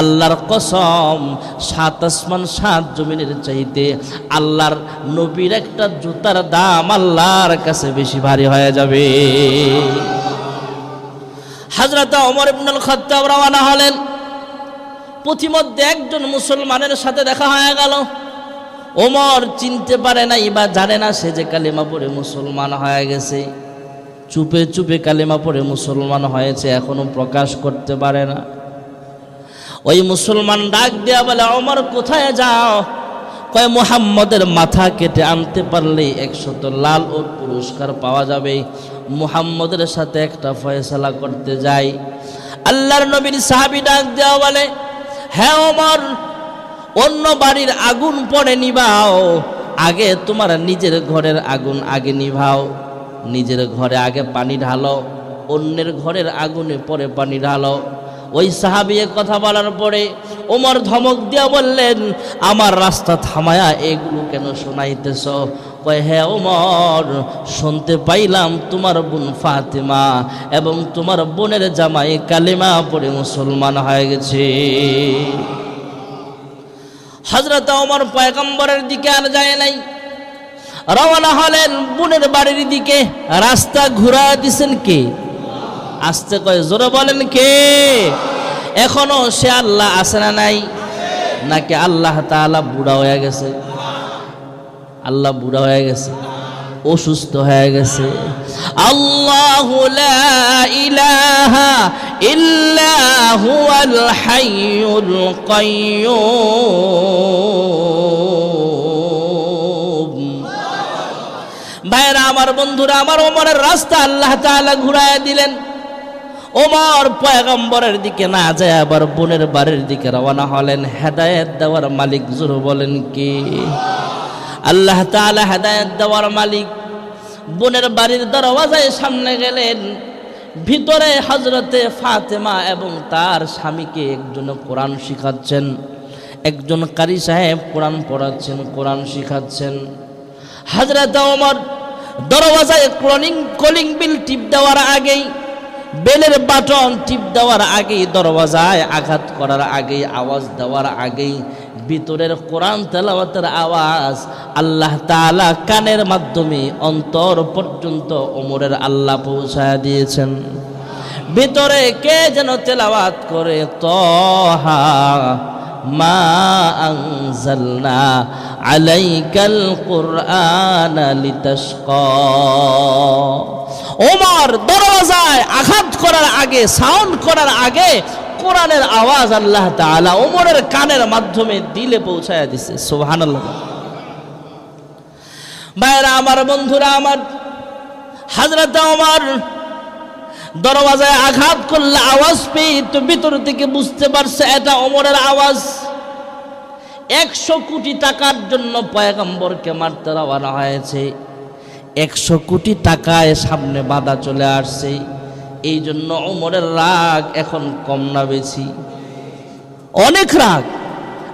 আল্লাহর কসম, সাত আসমান, সাত জমিনের চাইতে আল্লাহর নবীর একটা জুতার দাম আল্লাহর কাছে বেশি ভারী হয়ে যাবে। হাজরত অমর ইবনুল খত্তাব রওনা হলেন। পথিমধ্যে একজন মুসলমানের সাথে দেখা হয়ে গেল। ওমর চিনতে পারে নাই বা জানে না সে যে কালিমা পড়ে মুসলমান হয়ে গেছে। চুপে চুপে কালিমা পড়ে মুসলমান হয়েছে, এখনও প্রকাশ করতে পারে না। ওই মুসলমান ডাক দেয়া বলে, ওমর, কোথায় যাও? কয়, মুহাম্মদের মাথা কেটে আনতে পারলেই একশত লাল ও পুরস্কার পাওয়া যাবে। মুহাম্মদের সাথে একটা ফয়সালা করতে যাই। আল্লাহর নবীর সাহাবি ডাক দেওয়া বলে হ্যাঁ ওমর, অন্য বাড়ির আগুন পড়ে নিভাও আগে তোমার নিজের ঘরের আগুন আগে নিভাও। নিজের ঘরে আগে পানি ঢালো, অন্যের ঘরের আগুনে পরে পানি ঢালো। ওই সাহাবি কথা বলার পরে ওমর ধমক দিয়া বললেন, আমার রাস্তা থামায়া এগুলো কেন শোনাইতেছ? কয় হ্যাঁ ওমর, শুনতে পাইলাম তোমার বোন ফাতেমা এবং তোমার বোনের জামাই কালিমা পড়ে মুসলমান হয়ে গেছে। হজরত ওমর পয়গম্বরের দিকে আর যায় নাই। রওনা হলেন বোনের বাড়ির দিকে। রাস্তা ঘুরা দিছেন কে? আসতে কয়, জোরে বলেন কে? এখনও সে আল্লাহ আছে না নাই? নাকি আল্লাহ তাআলা বুড়া হয়ে গেছে? আল্লাহ বুড়া হয়ে গেছে, অসুস্থ হয়ে গেছে। আল্লাহ ইলাহা ভাইরা, আমার বন্ধুরা, আমার ওমরের রাস্তা আল্লাহ তাআলা ঘুরায় দিলেন। ওমর পয়গম্বরের দিকে না যায় আবার বোনের বাড়ির দিকে রওনা হলেন। হেদায়েত দেওয়ার মালিক জোর বলেন কি? আল্লাহ তাআলা হেদায়েত দেওয়ার মালিক বোনের বাড়ির দরওয়াজায় সামনে গেলেন। ভিতরে হজরতে ফাতেমা এবং তার স্বামীকে একজন কোরআন শিখাচ্ছেন। একজন কারি সাহেব কোরআন পড়াচ্ছেন, কোরআন শিখাচ্ছেন। হাজরত ওমর দরওয়াজায় কলিং কলিং বিল টিপ দেওয়ার আগেই বেলের বাটন টিপ দেওয়ার আগেই দরওয়াজায় আঘাত করার আগেই, আওয়াজ দেওয়ার আগেই, ভিতরের কোরআন তেলাওয়াতের আওয়াজ আল্লাহ তাআলা কানের মাধ্যমে অন্তর পর্যন্ত ওমরের আল্লাহ পৌঁছায় দিয়েছেন। ভিতরে কে যেন তেলাওয়াত করে, তহা মা আনজালনা আলাইকাল কুরআন লিতাশকা। ওমর দরওয়াজায় আঘাত করার আগে সাউন্ড করার আগে কোরআনের আওয়াজ আল্লাহ তাআলা ওমরের কানের মাধ্যমে দিলে পৌঁছায় দিছে। সুবহানাল্লাহ। ভাইরা, আমার বন্ধুরা, আমার হাজরত ওমর দরওয়াজায় আঘাত করলে আওয়াজ পেয়ে তো ভিতর থেকে বুঝতে পারছে এটা ওমরের আওয়াজ। একশো কোটি টাকার জন্য পয়গম্বরকে মারতে রওনা হয়েছে। একশো কোটি টাকায় সামনে বাধা চলে আসছে। এই জন্য ওমরের রাগ এখন কম না বেশি। অনেক রাগ।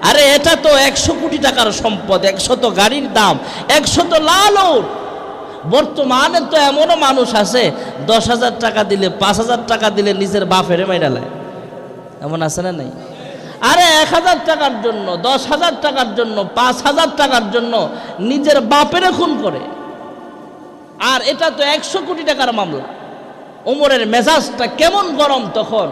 আরে এটা তো একশো কোটি টাকার সম্পদ একশত গাড়ির দাম, একশো একশত লালন বর্তমানে তো এমনও মানুষ আছে, দশ হাজার টাকা দিলে, পাঁচ হাজার টাকা দিলে নিজের বাপেরে মাইরালায় এমন আছে না নাই? আরে এক হাজার টাকার জন্য, দশ হাজার টাকার জন্য, পাঁচ হাজার টাকার জন্য নিজের বাপেরে খুন করে। আর এটা তো একশো কোটি টাকার মামলা। ওমরের মেজাজটা কেমন গরম তখন?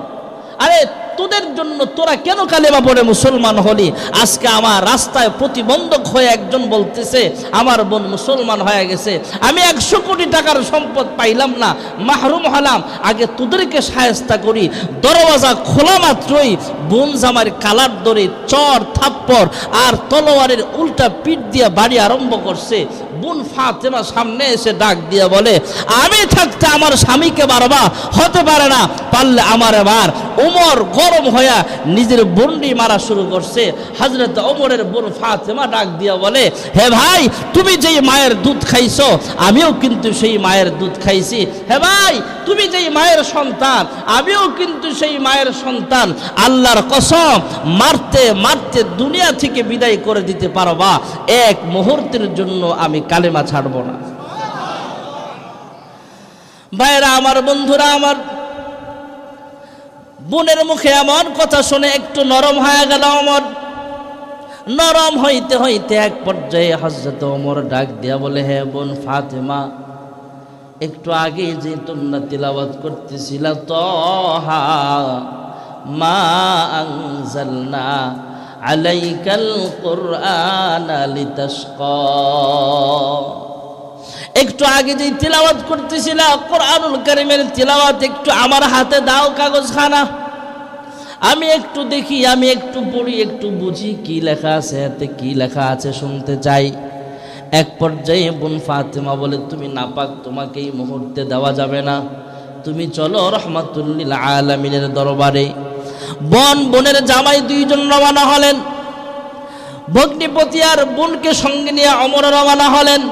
আরে, তোদের জন্য তোরা কেন কালেমা পড়ে মুসলমান হলি? আজকে আমার রাস্তায় প্রতিবন্ধক হয়ে একজন বলতেছে, আমার বোন মুসলমান হয়ে গেছে। আমি একশো কোটি টাকার সম্পদ পাইলাম না, মাহরুম হলাম। আগে তোদেরকে সায়স্তা করি। দরওয়াজা খোলা মাত্রই, বোন জামার কালার ধরে চর থাপ্পর আর তলোয়ারের উল্টা পিঠ দিয়ে বাড়ি আরম্ভ করছে। বোন ফাতেমা সামনে এসে ডাক দিয়ে বলে, আমি থাকতে আমার স্বামীকে মারবা? হতে পারে না। পারলে আমার এবার ওমর গরম হইয়া নিজের বন্ডি মারা শুরু করছে। হাজরত ওমরের বোন ফাতেমা ডাক দিয়া বলে, হে ভাই, তুমি যেই মায়ের দুধ খাইছো, আমিও কিন্তু সেই মায়ের দুধ খাইছি। হে ভাই, তুমি যেই মায়ের সন্তান, আমিও কিন্তু সেই মায়ের সন্তান। আল্লাহর কসম, মারতে মারতে দুনিয়া থেকে বিদায় করে দিতে পারবা। এক মুহূর্তের জন্য আমি কালেমা ছাড়ব না। ভাইরা আমার বন্ধুরা, আমার বোনের মুখে এমন কথা শুনে একটু নরম হয়ে গেল অমর নরম হইতে হইতে এক পর্যায়ে হজরত ওমর ডাক দিয়া বলে, হে বোন ফাতেমা, একটু আগে যে তোমরা তিলাবাত করতেছিল, তহা মা আনজালনা আলাইকাল কোরআন একটু আগে যে তিলাওয়াত করতেছিল, কোরআনুল কারিমের তিলাওয়াত একটু আমার হাতে দাও কাগজ খানা আমি একটু দেখি, আমি একটু পড়ি, একটু বুঝি কি লেখা আছে, এতে কি লেখা আছে শুনতে চাই। এক পর্যায়ে বোন ফাতেমা বলে, তুমি নাপাক, তোমাকে এই মুহূর্তে দেওয়া যাবে না। তুমি চলো রহমাতুল্লিল আলমিনের দরবারে। বন, বনের জামাই দুইজন রওনা হলেন। ভগ্নিপতি আর বোনকে সঙ্গে নিয়ে অমর রওনা হলেন।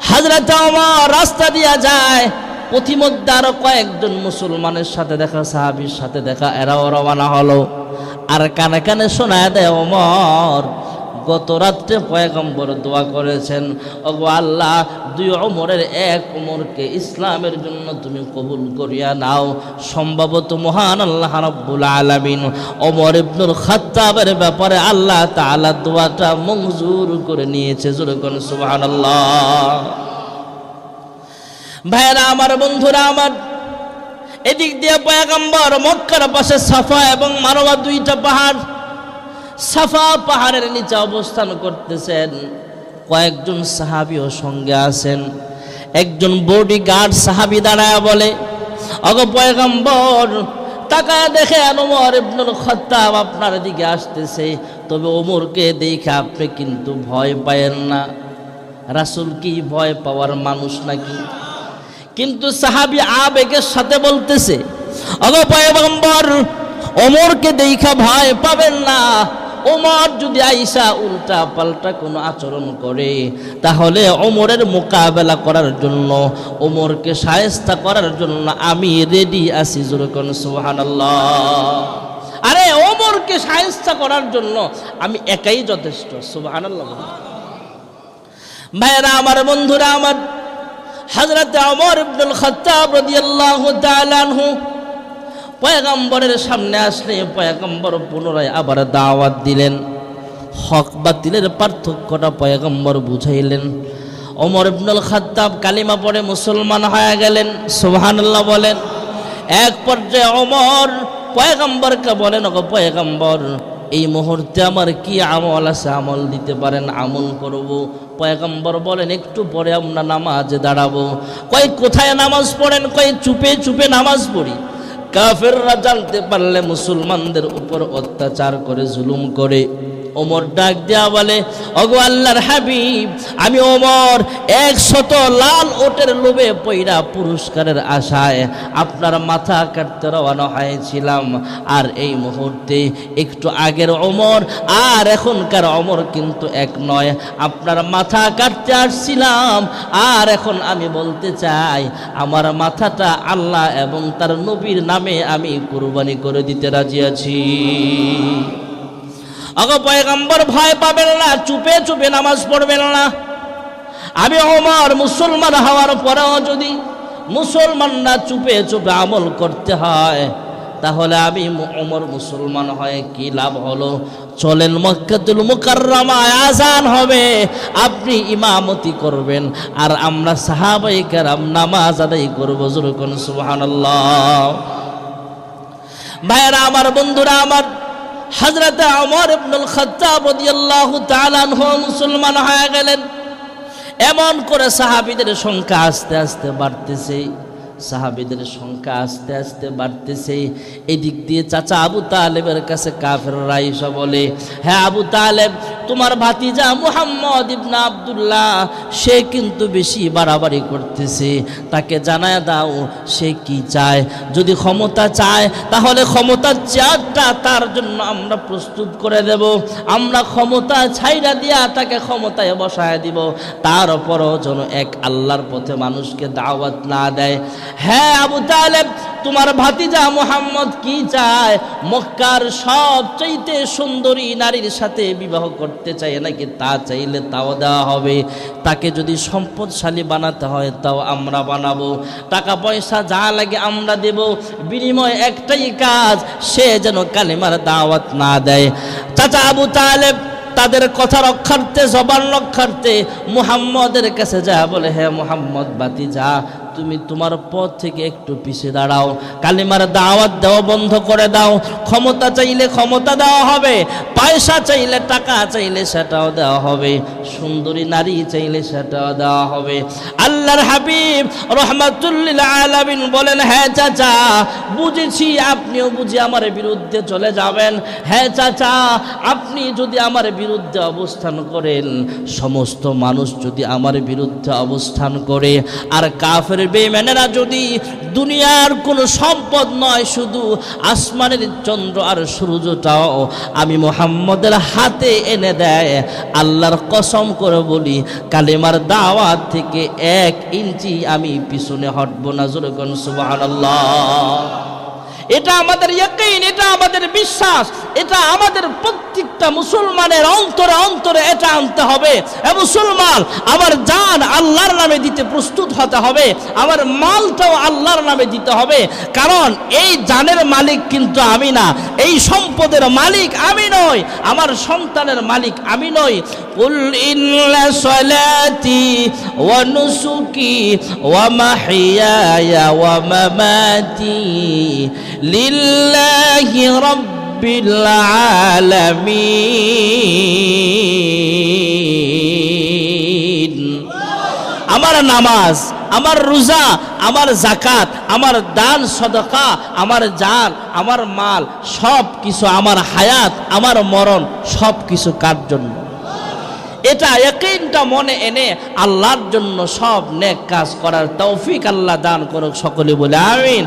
হাজরাতে অমর রাস্তা দিয়া যায়। পথিমধ্যে আরও কয়েকজন মুসলমানের সাথে দেখা, সাহাবির সাথে দেখা, এরাও রওনা হলো। আর কানে কানে শোনায় দেয় অমর গত রাত্রে পয়গম্বর দোয়া করেছেন, ওগো আল্লাহ, দুই অমরের এক অমরকে ইসলামের জন্য তুমি কবুল করিয়া নাও। সম্ভবত মহান আল্লাহ রাব্বুল আলামিন ওমর ইবনুল খাত্তাবের ব্যাপারে আল্লাহ তাআলা দোয়াটা মঞ্জুর করে নিয়েছে। জোরে কোন সুবহানাল্লাহ। ভাইরা আমার বন্ধুরা, আমার এদিক দিয়ে পয়াগম্বর মক্কার পাশে সাফা এবং মারোয়া দুইটা পাহাড় সাফা পাহাড়ের নিচে অবস্থান করতেছেন। কয়েকজন সাহাবিও সঙ্গে আছেন। একজন বডি গার্ড সাহাবি দাঁড়ায় বলে, অগ পয়গম্বর, তাকায় দেখে ওমর ইবনুল খত্তাব আপনার দিকে আসতেছে। তবে ওমরকে দেখে আপনি কিন্তু ভয় পায়েন না। রাসূল কি ভয় পাওয়ার মানুষ নাকি? কিন্তু সাহাবি আবেগের সাথে বলতেছে, অগো পয়গম্বর, ওমরকে দেখা ভয় পাবেন না। ওমর যদি আইসা উল্টা পাল্টা কোনো আচরণ করে, তাহলে ওমরের মোকাবেলা করার জন্য, ওমরকে সায়স্তা করার জন্য আমি রেডি আছি যেরকম সুবহানাল্লাহ। আরে ওমরকে সায়স্তা করার জন্য আমি একাই যথেষ্ট, সুবহানাল্লাহ ভাইয়েরা, আমার বন্ধুরা, আমার হজরত অমর ইবনুল খত্তাব রাদিয়াল্লাহু তাআলা পয়গম্বরের সামনে আসলে পয়গম্বর পুনরায় আবার দাওয়াত দিলেন। হক বাতিলের পার্থক্যটা পয়গম্বর বুঝাইলেন। ওমর ইবনুল খাত্তাব কালিমা পড়ে মুসলমান হয়ে গেলেন, সুবহানাল্লাহ বলেন। এক পর্যায়ে ওমর পয়গম্বরকে বলেন, ওগো পয়গম্বর, এই মুহূর্তে আমার কি আমল আছে? আমল দিতে পারেন, আমল করব। পয়গম্বর বলেন, একটু পরে আমরা নামাজে দাঁড়াবো। কয় কোথায় নামাজ পড়েন? কয় চুপে চুপে নামাজ পড়ি। কাফেররা জানতে পারলে মুসলমানদের উপর অত্যাচার করে জুলুম করে। ওমর ডাক দেয়া বলে অগো আল্লাহর হাবিব, আমি ওমর একশত লাল ওটের লোভে পইরা পুরস্কারের আশায় আপনার মাথা কাটতে রওনা হয়েছিলাম। আর এই মুহূর্তে একটু আগের ওমর, আর এখনকার অমর কিন্তু এক নয়। আপনার মাথা কাটতে আসছিলাম, আর এখন আমি বলতে চাই, আমার মাথাটা আল্লাহ এবং তার নবীর নামে আমি কুরবানি করে দিতে রাজি আছি। অগ পয়গম্বর ভয় পাবেন না, চুপে চুপে নামাজ পড়বেন না। আমি ওমর মুসলমান হওয়ার পরেও যদি মুসলমানরা চুপে চুপে আমল করতে হয়, তাহলে আমি ওমর মুসলমান হয়ে কি লাভ হলো? চলেন মক্কাতুল মুকাররমায় আজান হবে। আপনি ইমামতি করবেন, আর আমরা সাহাবাই কেরাম নামাজ আদায় করব যেরকম সুবহানাল্লাহ। ভাইরা আমার বন্ধুরা, আমার হজরত আমর ইবনুল খাত্তাব রাদিয়াল্লাহু তাআলা আনহু মুসলমান হয়ে গেলেন। এমন করে সাহাবিদের সংখ্যা আস্তে আস্তে বাড়তেছে। সাহাবীদের সংখ্যা আস্তে আস্তে বাড়তেছে। এদিক দিয়ে চাচা আবু তালেবের কাছে কাফেররা এসে বলে হ্যাঁ আবু তালেব, তোমার ভাতিজা মুহাম্মদ ইবনা আব্দুল্লাহ, সে কিন্তু বেশি বাড়াবাড়ি করতেছে। তাকে জানায় দাও, সে কি চায়? যদি ক্ষমতা চায়, তাহলে ক্ষমতার চেয়ারটা তার জন্য আমরা প্রস্তুত করে দেব। আমরা ক্ষমতা ছাইরা দিয়া তাকে ক্ষমতায় বসায় দিব। তার উপরও যেন এক আল্লাহর পথে মানুষকে দাওয়াত না দেয়। হ্যাঁ আবু তালেব, তোমার ভাতিজা মোহাম্মদ কি চায়? মক্কার সবচাইতে সুন্দরী নারীর সাথে বিবাহ করতে চায় নাকি তা চাইলে তাও দেওয়া হবে। তাকে যদি সম্পদশালী বানাতে হয়, তাও আমরা বানাবো। টাকা পয়সা যা লাগে আমরা দেব। বিনিময় একটাই কাজ, সে যেন কালিমার দাওয়াত না দেয়। চাচা আবু তালেব, তাদের কথা রক্ষার্থে, জবান রক্ষার্থে মুহাম্মদের কাছে যা বলে হ্যাঁ মুহাম্মদ বাতি যা তুমি তোমার পথ থেকে একটু পিছিয়ে দাঁড়াও। কালিমার দাওয়াত দেওয়া বন্ধ করে দাও। ক্ষমতা চাইলে ক্ষমতা দেওয়া হবে, পয়সা চাইলে টাকা চাইলে সেটাও দেওয়া হবে, সুন্দরী নারী চাইলে সেটাও দেওয়া হবে। আল্লাহর হাবিব রহমাতুল্লিল আলামিন বলেন হ্যাঁ চাচা, বুঝেছি আপনিও বুঝি আমার বিরুদ্ধে চলে যাবেন। হ্যাঁ চাচা, আপনি যদি আমার বিরুদ্ধে অবস্থান করেন, সমস্ত মানুষ যদি আমার বিরুদ্ধে অবস্থান করে, আর কাফের বেমেনেরা যদি দুনিয়ার কোনো সম্পদ নয়, শুধু আসমানের চন্দ্র আর সূর্যটাও আমি মোহাম্মদের হাতে এনে দেয়। আল্লাহর কসম করে বলি, কালেমার দাওয়াত থেকে এক ইঞ্চি আমি পিছনে হটব না, জোরে সুবাহ সুবহানাল্লাহ। এটা আমাদের ইয়াকিন, এটা আমাদের বিশ্বাস, এটা আমাদের প্রত্যেকটা মুসলমানের অন্তরে অন্তরে এটা আনতে হবে। এ মুসলমান, আমার জান আল্লাহর নামে দিতে প্রস্তুত হতে হবে, আমার মালটাও আল্লাহর নামে দিতে হবে। কারণ এই জানের মালিক কিন্তু আমি না, এই সম্পদের মালিক আমি নই, আমার সন্তানের মালিক আমি নই। ওয়া নুসুকি ওয়া ওয়া মামাতি। লিল্লাহি রাব্বিল আলামিন। আমার নামাজ, আমার রোজা, আমার জাকাত আমার দান, সদকা, আমার জান, আমার মাল সব কিছু আমার হায়াত, আমার মরণ সব কিছু কার জন্য? এটা একইনটা মনে এনে আল্লাহর জন্য সব নেক কাজ করার তৌফিক আল্লাহ দান করুক সকলে বলে, আমিন।